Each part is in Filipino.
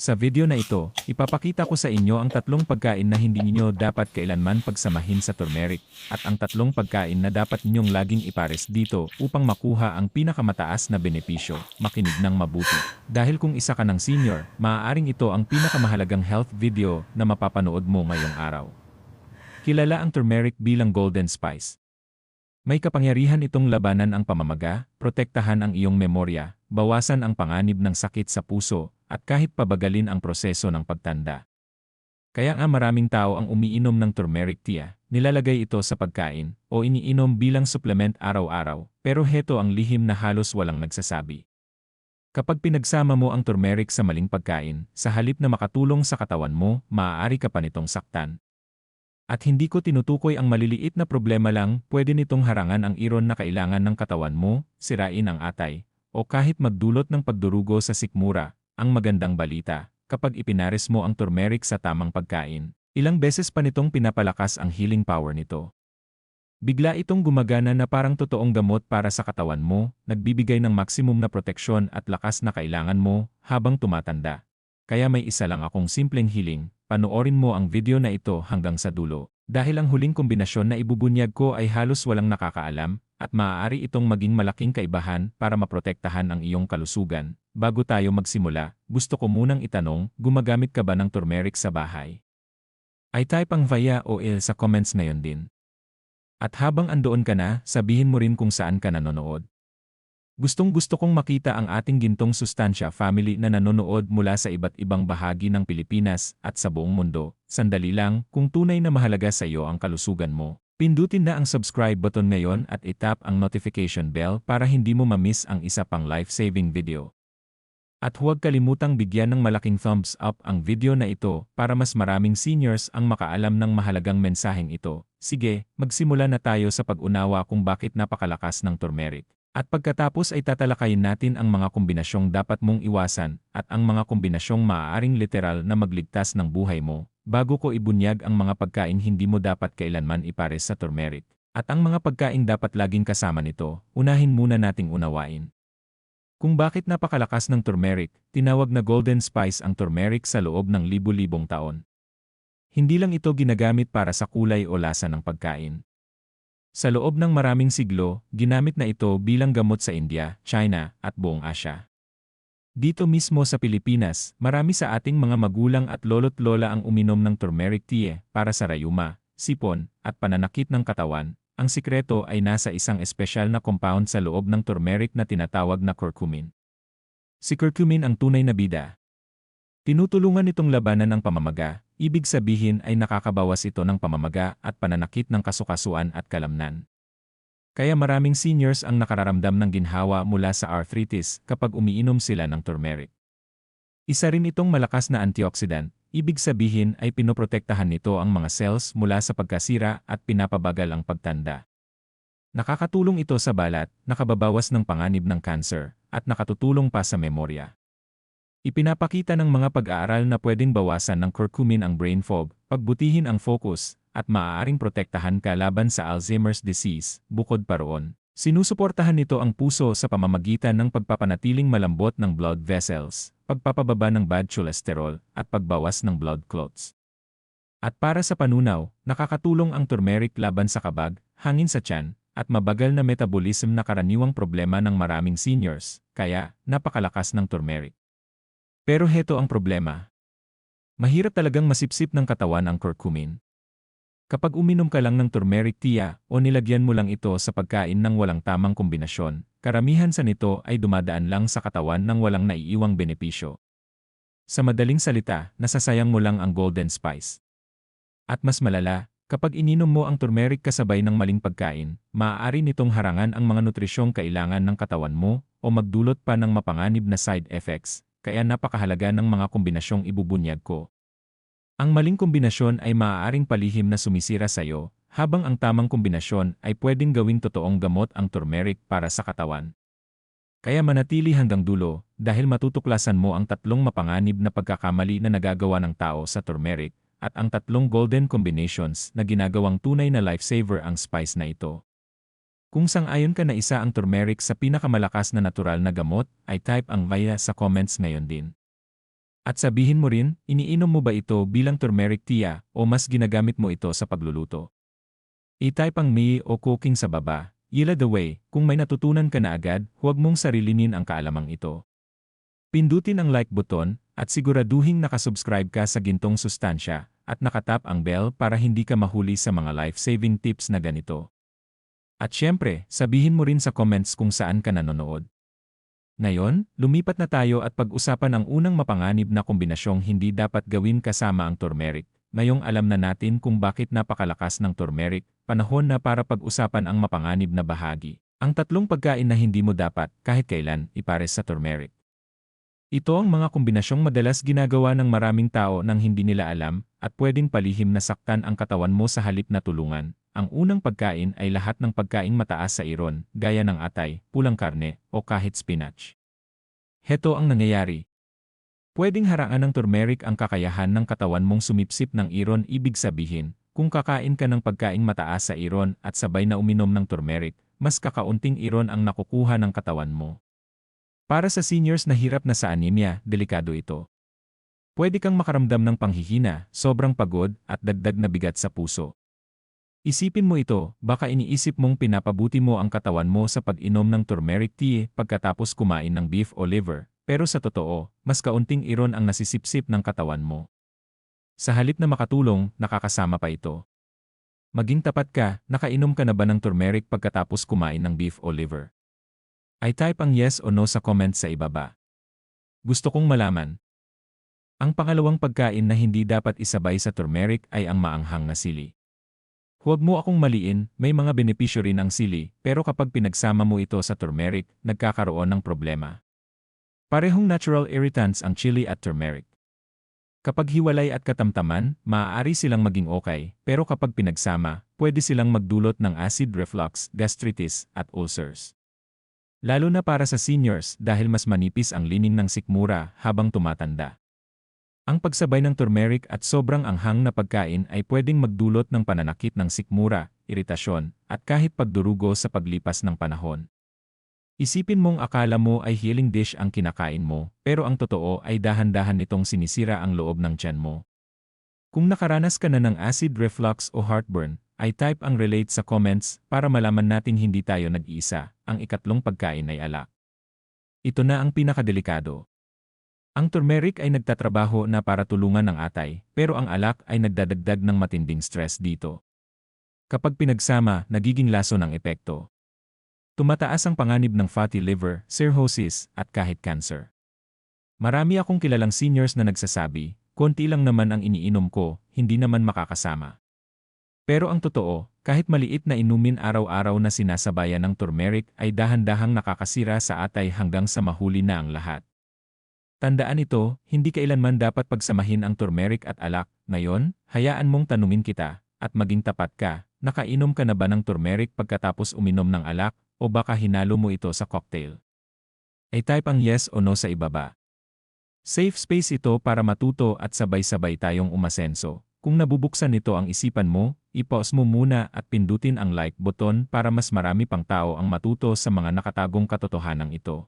Sa video na ito, ipapakita ko sa inyo ang tatlong pagkain na hindi ninyo dapat kailanman pagsamahin sa turmeric, at ang tatlong pagkain na dapat ninyong laging ipares dito upang makuha ang pinakamataas na benepisyo. Makinig ng mabuti. Dahil kung isa ka ng senior, maaaring ito ang pinakamahalagang health video na mapapanood mo ngayong araw. Kilala ang turmeric bilang golden spice. May kapangyarihan itong labanan ang pamamaga, protektahan ang iyong memorya, bawasan ang panganib ng sakit sa puso, at kahit pabagalin ang proseso ng pagtanda. Kaya nga maraming tao ang umiinom ng turmeric tea, nilalagay ito sa pagkain, o iniinom bilang supplement araw-araw, pero heto ang lihim na halos walang nagsasabi. Kapag pinagsama mo ang turmeric sa maling pagkain, sa halip na makatulong sa katawan mo, maaari ka pa nitong saktan. At hindi ko tinutukoy ang maliliit na problema lang, pwede nitong harangan ang iron na kailangan ng katawan mo, sirain ang atay, o kahit magdulot ng pagdurugo sa sikmura, ang magandang balita, kapag ipinares mo ang turmeric sa tamang pagkain, ilang beses pa nitong pinapalakas ang healing power nito. Bigla itong gumagana na parang totoong gamot para sa katawan mo, nagbibigay ng maksimum na proteksyon at lakas na kailangan mo habang tumatanda. Kaya may isa lang akong simpleng healing, panoorin mo ang video na ito hanggang sa dulo. Dahil ang huling kombinasyon na ibubunyag ko ay halos walang nakakaalam, at maaari itong maging malaking kaibahan para maprotektahan ang iyong kalusugan, Bago tayo magsimula, gusto ko munang itanong, gumagamit ka ba ng turmeric sa bahay? Ay type ang via o il sa comments ngayon din. At habang andoon ka na, sabihin mo rin kung saan ka nanonood. Gustong gusto kong makita ang ating gintong sustansya family na nanonood mula sa iba't ibang bahagi ng Pilipinas at sa buong mundo. Sandali lang, kung tunay na mahalaga sa iyo ang kalusugan mo, pindutin na ang subscribe button ngayon at itap ang notification bell para hindi mo mamiss ang isa pang life-saving video. At huwag kalimutang bigyan ng malaking thumbs up ang video na ito para mas maraming seniors ang makaalam ng mahalagang mensaheng ito. Sige, magsimula na tayo sa pag-unawa kung bakit napakalakas ng turmeric. At pagkatapos ay tatalakayin natin ang mga kombinasyong dapat mong iwasan at ang mga kombinasyong maaaring literal na magligtas ng buhay mo. Bago ko ibunyag ang mga pagkain hindi mo dapat kailanman ipares sa turmeric. At ang mga pagkain dapat laging kasama nito, unahin muna nating unawain. Kung bakit napakalakas ng turmeric, tinawag na golden spice ang turmeric sa loob ng libu-libong taon. Hindi lang ito ginagamit para sa kulay o lasa ng pagkain. Sa loob ng maraming siglo, ginamit na ito bilang gamot sa India, China, at buong Asya. Dito mismo sa Pilipinas, marami sa ating mga magulang at lolo't lola ang uminom ng turmeric tea para sa rayuma, sipon, at pananakit ng katawan, ang sikreto ay nasa isang espesyal na compound sa loob ng turmeric na tinatawag na curcumin. Si curcumin ang tunay na bida. Tinutulungan itong labanan ng pamamaga, ibig sabihin ay nakakabawas ito ng pamamaga at pananakit ng kasukasuan at kalamnan. Kaya maraming seniors ang nakararamdam ng ginhawa mula sa arthritis kapag umiinom sila ng turmeric. Isa rin itong malakas na antioxidant, Ibig sabihin ay pinoprotektahan nito ang mga cells mula sa pagkasira at pinapabagal ang pagtanda. Nakakatulong ito sa balat, nakababawas ng panganib ng cancer, at nakatutulong pa sa memorya. Ipinapakita ng mga pag-aaral na pwedeng bawasan ng curcumin ang brain fog, pagbutihin ang focus, at maaaring protektahan ka laban sa Alzheimer's disease, bukod pa roon. Sinusuportahan nito ang puso sa pamamagitan ng pagpapanatiling malambot ng blood vessels, pagpapababa ng bad cholesterol, at pagbawas ng blood clots. At para sa panunaw, nakakatulong ang turmeric laban sa kabag, hangin sa tiyan, at mabagal na metabolism na karaniwang problema ng maraming seniors, kaya napakalakas ng turmeric. Pero heto ang problema. Mahirap talagang masipsip ng katawan ang curcumin. Kapag uminom ka lang ng turmeric tea o nilagyan mo lang ito sa pagkain ng walang tamang kombinasyon, karamihan sa nito ay dumadaan lang sa katawan ng walang naiiwang benepisyo. Sa madaling salita, nasasayang mo lang ang golden spice. At mas malala, kapag ininom mo ang turmeric kasabay ng maling pagkain, maaari nitong harangan ang mga nutrisyong kailangan ng katawan mo o magdulot pa ng mapanganib na side effects, kaya napakahalaga ng mga kombinasyong ibubunyag ko. Ang maling kombinasyon ay maaaring palihim na sumisira sa iyo, habang ang tamang kombinasyon ay pwedeng gawing totoong gamot ang turmeric para sa katawan. Kaya manatili hanggang dulo, dahil matutuklasan mo ang tatlong mapanganib na pagkakamali na nagagawa ng tao sa turmeric, at ang tatlong golden combinations na ginagawang tunay na lifesaver ang spice na ito. Kung sang-ayon ka na isa ang turmeric sa pinakamalakas na natural na gamot, ay type ang via sa comments ngayon din. At sabihin mo rin, iniinom mo ba ito bilang turmeric tea o mas ginagamit mo ito sa pagluluto? I-type ang me o cooking sa baba. Yila the way, kung may natutunan ka na agad, huwag mong sarilinin ang kaalamang ito. Pindutin ang like button at siguraduhin nakasubscribe ka sa gintong sustansya at nakatap ang bell para hindi ka mahuli sa mga life-saving tips na ganito. At syempre, sabihin mo rin sa comments kung saan ka nanonood. Ngayon, lumipat na tayo at pag-usapan ang unang mapanganib na kombinasyong hindi dapat gawin kasama ang turmeric. Ngayong alam na natin kung bakit napakalakas ng turmeric, panahon na para pag-usapan ang mapanganib na bahagi. Ang tatlong pagkain na hindi mo dapat, kahit kailan, ipares sa turmeric. Ito ang mga kombinasyong madalas ginagawa ng maraming tao nang hindi nila alam at pwedeng palihim na saktan ang katawan mo sa halip na tulungan. Ang unang pagkain ay lahat ng pagkaing mataas sa iron, gaya ng atay, pulang karne, o kahit spinach. Heto ang nangyayari. Pwedeng harangan ng turmeric ang kakayahan ng katawan mong sumipsip ng iron ibig sabihin, kung kakain ka ng pagkaing mataas sa iron at sabay na uminom ng turmeric, mas kakaunting iron ang nakukuha ng katawan mo. Para sa seniors na hirap na sa anemia, delikado ito. Pwede kang makaramdam ng panghihina, sobrang pagod, at dagdag na bigat sa puso. Isipin mo ito, baka iniisip mong pinapabuti mo ang katawan mo sa pag-inom ng turmeric tea pagkatapos kumain ng beef o liver, pero sa totoo, mas kaunting iron ang nasisipsip ng katawan mo. Sa halip na makatulong, nakakasama pa ito. Maging tapat ka, nakainom ka na ba ng turmeric pagkatapos kumain ng beef o liver? I type ang yes o no sa comment sa ibaba. Gusto kong malaman. Ang pangalawang pagkain na hindi dapat isabay sa turmeric ay ang maanghang na sili. Huwag mo akong maliin, may mga benepisyo rin ang sili, pero kapag pinagsama mo ito sa turmeric, nagkakaroon ng problema. Parehong natural irritants ang chili at turmeric. Kapag hiwalay at katamtaman, maaari silang maging okay, pero kapag pinagsama, pwede silang magdulot ng acid reflux, gastritis, at ulcers. Lalo na para sa seniors dahil mas manipis ang lining ng sikmura habang tumatanda. Ang pagsabay ng turmeric at sobrang anghang na pagkain ay pwedeng magdulot ng pananakit ng sikmura, iritasyon, at kahit pagdurugo sa paglipas ng panahon. Isipin mong akala mo ay healing dish ang kinakain mo, pero ang totoo ay dahan-dahan nitong sinisira ang loob ng tiyan mo. Kung nakaranas ka na ng acid reflux o heartburn, ay type ang relate sa comments para malaman nating hindi tayo nag-iisa, ang ikatlong pagkain ay alak. Ito na ang pinakadelikado. Ang turmeric ay nagtatrabaho na para tulungan ng atay, pero ang alak ay nagdadagdag ng matinding stress dito. Kapag pinagsama, nagiging laso ng epekto. Tumataas ang panganib ng fatty liver, cirrhosis, at kahit cancer. Marami akong kilalang seniors na nagsasabi, konti lang naman ang iniinom ko, hindi naman makakasama. Pero ang totoo, kahit maliit na inumin araw-araw na sinasabayan ng turmeric ay dahan-dahang nakakasira sa atay hanggang sa mahuli na ang lahat. Tandaan ito, hindi kailanman dapat pagsamahin ang turmeric at alak. Ngayon, hayaan mong tanungin kita, at maging tapat ka, nakainom ka na ba ng turmeric pagkatapos uminom ng alak, o baka hinalo mo ito sa cocktail? Ay type ang yes o no sa ibaba. Safe space ito para matuto at sabay-sabay tayong umasenso. Kung nabubuksan nito ang isipan mo, i-pause mo muna at pindutin ang like button para mas marami pang tao ang matuto sa mga nakatagong katotohanan ito.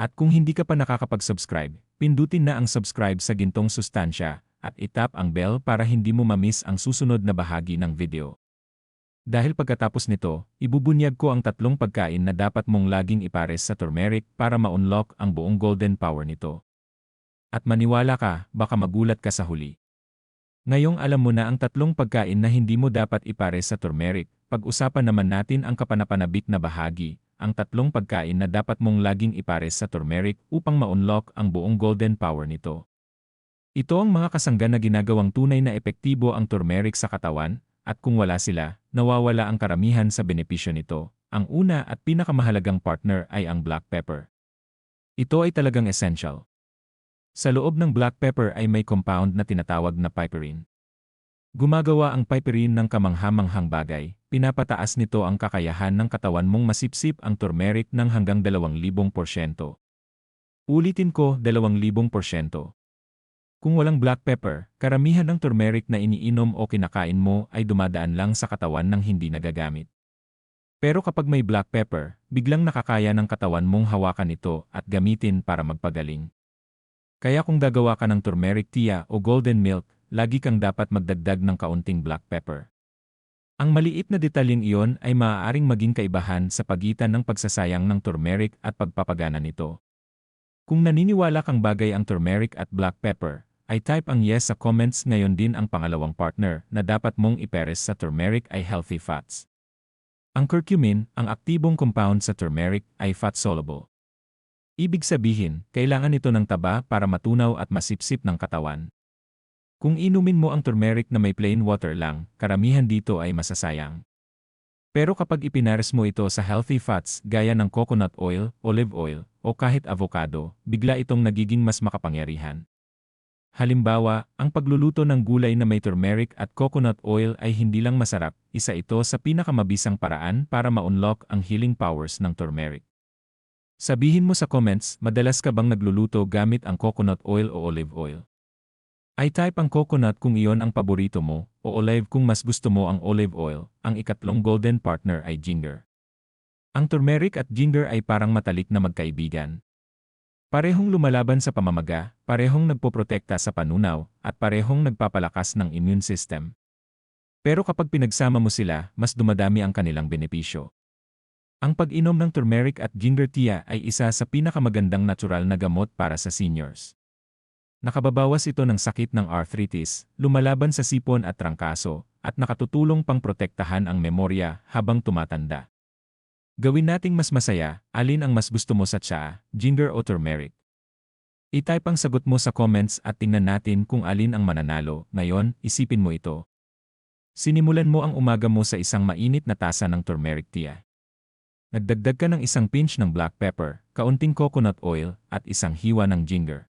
At kung hindi ka pa nakakapag-subscribe, pindutin na ang subscribe sa gintong sustansya at itap ang bell para hindi mo mamiss ang susunod na bahagi ng video. Dahil pagkatapos nito, ibubunyag ko ang tatlong pagkain na dapat mong laging ipares sa turmeric para ma-unlock ang buong golden power nito. At maniwala ka, baka magulat ka sa huli. Ngayong alam mo na ang tatlong pagkain na hindi mo dapat ipares sa turmeric, pag-usapan naman natin ang kapanapanabik na bahagi, ang tatlong pagkain na dapat mong laging ipares sa turmeric upang ma-unlock ang buong golden power nito. Ito ang mga kasanggan na ginagawang tunay na epektibo ang turmeric sa katawan, at kung wala sila, nawawala ang karamihan sa benepisyo nito. Ang una at pinakamahalagang partner ay ang black pepper. Ito ay talagang essential. Sa loob ng black pepper ay may compound na tinatawag na piperine. Gumagawa ang piperine ng kamanghamanghang bagay, pinapataas nito ang kakayahan ng katawan mong masipsip ang turmeric ng hanggang 2,000%. Ulitin ko, 2,000%. Kung walang black pepper, karamihan ng turmeric na iniinom o kinakain mo ay dumadaan lang sa katawan ng hindi nagagamit. Pero kapag may black pepper, biglang nakakaya ng katawan mong hawakan ito at gamitin para magpagaling. Kaya kung gagawa ka ng turmeric tea o golden milk, lagi kang dapat magdagdag ng kaunting black pepper. Ang maliit na detalyeng iyon ay maaaring maging kaibahan sa pagitan ng pagsasayang ng turmeric at pagpapagana nito. Kung naniniwala kang bagay ang turmeric at black pepper, ay type ang yes sa comments ngayon din ang pangalawang partner na dapat mong iperes sa turmeric ay healthy fats. Ang curcumin, ang aktibong compound sa turmeric, ay fat-soluble. Ibig sabihin, kailangan ito ng taba para matunaw at masipsip ng katawan. Kung inumin mo ang turmeric na may plain water lang, karamihan dito ay masasayang. Pero kapag ipinares mo ito sa healthy fats gaya ng coconut oil, olive oil, o kahit avocado, bigla itong nagiging mas makapangyarihan. Halimbawa, ang pagluluto ng gulay na may turmeric at coconut oil ay hindi lang masarap, isa ito sa pinakamabisang paraan para ma-unlock ang healing powers ng turmeric. Sabihin mo sa comments, madalas ka bang nagluluto gamit ang coconut oil o olive oil? Ay type ang coconut kung iyon ang paborito mo, o olive kung mas gusto mo ang olive oil, ang ikatlong golden partner ay ginger. Ang turmeric at ginger ay parang matalik na magkaibigan. Parehong lumalaban sa pamamaga, parehong nagpoprotekta sa panunaw, at parehong nagpapalakas ng immune system. Pero kapag pinagsama mo sila, mas dumadami ang kanilang benepisyo. Ang pag-inom ng turmeric at ginger tea ay isa sa pinakamagandang natural na gamot para sa seniors. Nakababawas ito ng sakit ng arthritis, lumalaban sa sipon at trangkaso, at nakatutulong pang protektahan ang memorya habang tumatanda. Gawin nating mas masaya, alin ang mas gusto mo sa tsa, ginger o turmeric? I-type ang sagot mo sa comments at tingnan natin kung alin ang mananalo. Ngayon, isipin mo ito. Sinimulan mo ang umaga mo sa isang mainit na tasa ng turmeric tea. Nagdagdag ka ng isang pinch ng black pepper, kaunting coconut oil, at isang hiwa ng ginger.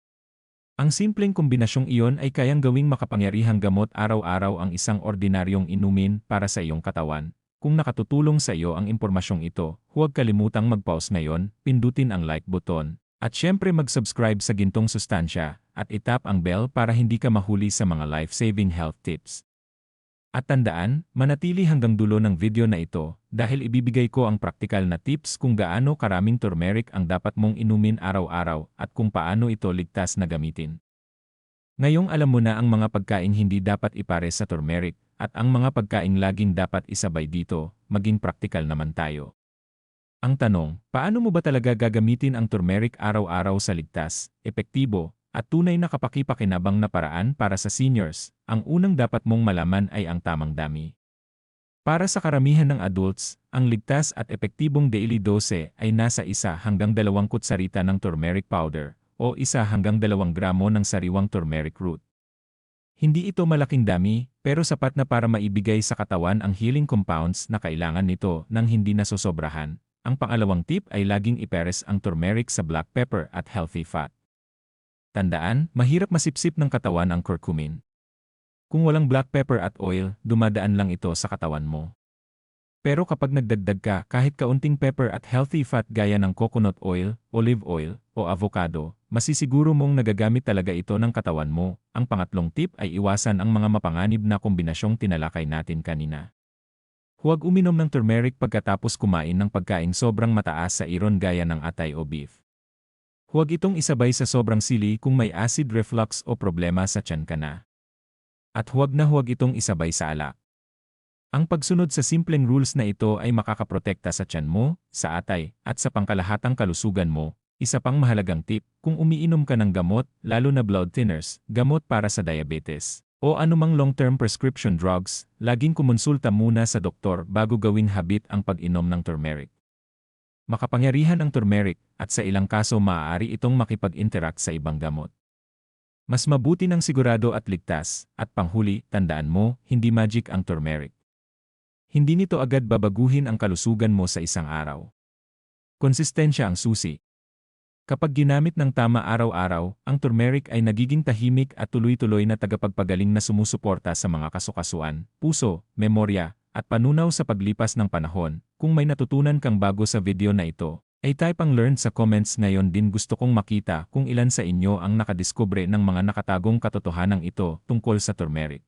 Ang simpleng kombinasyong iyon ay kayang gawing makapangyarihang gamot araw-araw ang isang ordinaryong inumin para sa iyong katawan. Kung nakatutulong sa iyo ang impormasyong ito, huwag kalimutang mag-pause ngayon, pindutin ang like button, at syempre mag-subscribe sa gintong sustansya, at itap ang bell para hindi ka mahuli sa mga life-saving health tips. At tandaan, manatili hanggang dulo ng video na ito dahil ibibigay ko ang praktikal na tips kung gaano karaming turmeric ang dapat mong inumin araw-araw at kung paano ito ligtas na gamitin. Ngayong alam mo na ang mga pagkaing hindi dapat ipare sa turmeric at ang mga pagkaing laging dapat isabay dito, maging praktikal naman tayo. Ang tanong, paano mo ba talaga gagamitin ang turmeric araw-araw sa ligtas, epektibo, at tunay na kapakipakinabang na paraan para sa seniors, ang unang dapat mong malaman ay ang tamang dami. Para sa karamihan ng adults, ang ligtas at epektibong daily dose ay nasa isa hanggang dalawang kutsarita ng turmeric powder o isa hanggang dalawang gramo ng sariwang turmeric root. Hindi ito malaking dami, pero sapat na para maibigay sa katawan ang healing compounds na kailangan nito nang hindi nasosobrahan. Ang pangalawang tip ay laging iperes ang turmeric sa black pepper at healthy fat. Tandaan, mahirap masipsip ng katawan ang curcumin. Kung walang black pepper at oil, dumadaan lang ito sa katawan mo. Pero kapag nagdagdag ka kahit kaunting pepper at healthy fat gaya ng coconut oil, olive oil, o avocado, masisiguro mong nagagamit talaga ito ng katawan mo. Ang pangatlong tip ay iwasan ang mga mapanganib na kombinasyong tinalakay natin kanina. Huwag uminom ng turmeric pagkatapos kumain ng pagkain sobrang mataas sa iron gaya ng atay o beef. Huwag itong isabay sa sobrang sili kung may acid reflux o problema sa tiyan ka na. At huwag na huwag itong isabay sa alak. Ang pagsunod sa simpleng rules na ito ay makakaprotekta sa tiyan mo, sa atay, at sa pangkalahatang kalusugan mo. Isa pang mahalagang tip, kung umiinom ka ng gamot, lalo na blood thinners, gamot para sa diabetes, o anumang long-term prescription drugs, laging kumonsulta muna sa doktor bago gawing habit ang pag-inom ng turmeric. Makapangyarihan ang turmeric at sa ilang kaso maaari itong makipag-interact sa ibang gamot. Mas mabuti ng sigurado at ligtas, at panghuli, tandaan mo, hindi magic ang turmeric. Hindi nito agad babaguhin ang kalusugan mo sa isang araw. Konsistensya ang susi. Kapag ginamit ng tama araw-araw, ang turmeric ay nagiging tahimik at tuloy-tuloy na tagapagpagaling na sumusuporta sa mga kasukasuan, puso, memorya, at panunaw sa paglipas ng panahon, kung may natutunan kang bago sa video na ito, ay type ang learn sa comments ngayon din gusto kong makita kung ilan sa inyo ang nakadiskubre ng mga nakatagong katotohanan ito tungkol sa turmeric.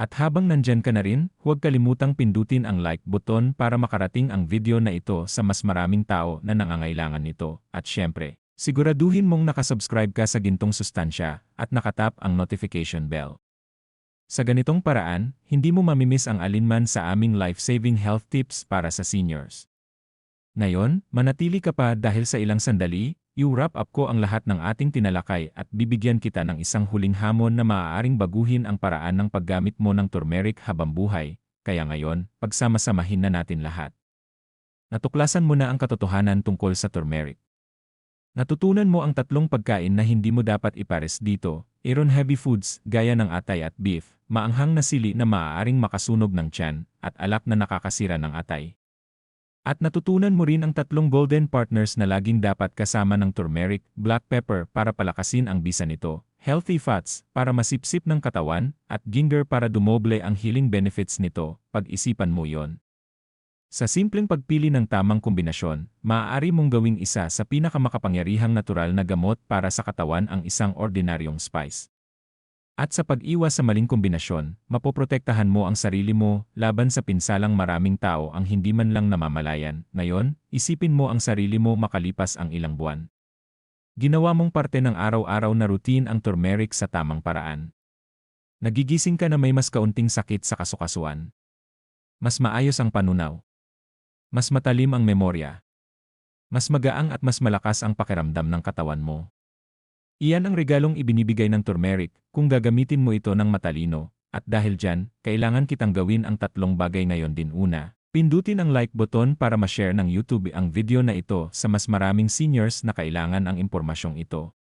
At habang nandyan ka na rin, huwag kalimutang pindutin ang like button para makarating ang video na ito sa mas maraming tao na nangangailangan nito. At syempre, Siguraduhin mong nakasubscribe ka sa gintong sustansya at nakatap ang notification bell. Sa ganitong paraan, hindi mo mamimiss ang alinman sa aming life-saving health tips para sa seniors. Ngayon, manatili ka pa dahil sa ilang sandali, i-wrap up ko ang lahat ng ating tinalakay at bibigyan kita ng isang huling hamon na maaaring baguhin ang paraan ng paggamit mo ng turmeric habang buhay, kaya ngayon, pagsama-samahin na natin lahat. Natuklasan mo na ang katotohanan tungkol sa turmeric. Natutunan mo ang tatlong pagkain na hindi mo dapat ipares dito, iron heavy foods gaya ng atay at beef, maanghang na sili na maaaring makasunog ng tiyan, at alak na nakakasira ng atay. At natutunan mo rin ang tatlong golden partners na laging dapat kasama ng turmeric, black pepper para palakasin ang bisa nito, healthy fats para masipsip ng katawan, at ginger para dumoble ang healing benefits nito, pag-isipan mo yon. Sa simpleng pagpili ng tamang kombinasyon, maaari mong gawing isa sa pinakamakapangyarihang natural na gamot para sa katawan ang isang ordinaryong spice. At sa pag-iwas sa maling kombinasyon, mapoprotektahan mo ang sarili mo laban sa pinsalang maraming tao ang hindi man lang namamalayan. Ngayon, isipin mo ang sarili mo makalipas ang ilang buwan. Ginawa mong parte ng araw-araw na routine ang turmeric sa tamang paraan. Nagigising ka na may mas kaunting sakit sa kasukasuan. Mas maayos ang panunaw mas matalim ang memorya. Mas magaang at mas malakas ang pakiramdam ng katawan mo. Iyan ang regalong ibinibigay ng turmeric kung gagamitin mo ito ng matalino, at dahil dyan, kailangan kitang gawin ang tatlong bagay ngayon din una. Pindutin ang like button para ma-share ng YouTube ang video na ito sa mas maraming seniors na kailangan ang impormasyong ito.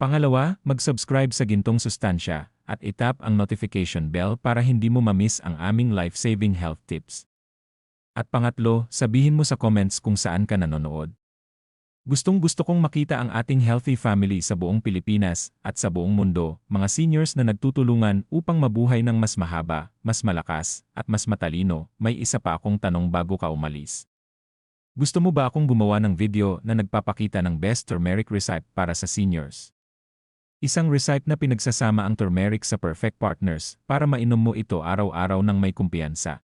Pangalawa, mag-subscribe sa Gintong Sustansya at itap ang notification bell para hindi mo mamiss ang aming life-saving health tips. At pangatlo, sabihin mo sa comments kung saan ka nanonood. Gustong gusto kong makita ang ating healthy family sa buong Pilipinas at sa buong mundo, mga seniors na nagtutulungan upang mabuhay ng mas mahaba, mas malakas, at mas matalino, may isa pa akong tanong bago ka umalis. Gusto mo ba akong gumawa ng video na nagpapakita ng best turmeric recipe para sa seniors? Isang recipe na pinagsasama ang turmeric sa perfect partners para mainom mo ito araw-araw ng may kumpiyansa.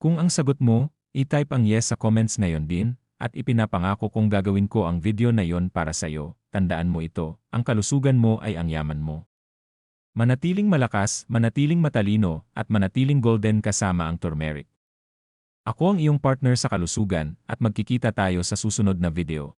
Kung ang sagot mo, i-type ang yes sa comments ngayon din, at ipinapangako kong gagawin ko ang video na yon para sa iyo. Tandaan mo ito, ang kalusugan mo ay ang yaman mo. Manatiling malakas, manatiling matalino, at manatiling golden kasama ang turmeric. Ako ang iyong partner sa kalusugan, at magkikita tayo sa susunod na video.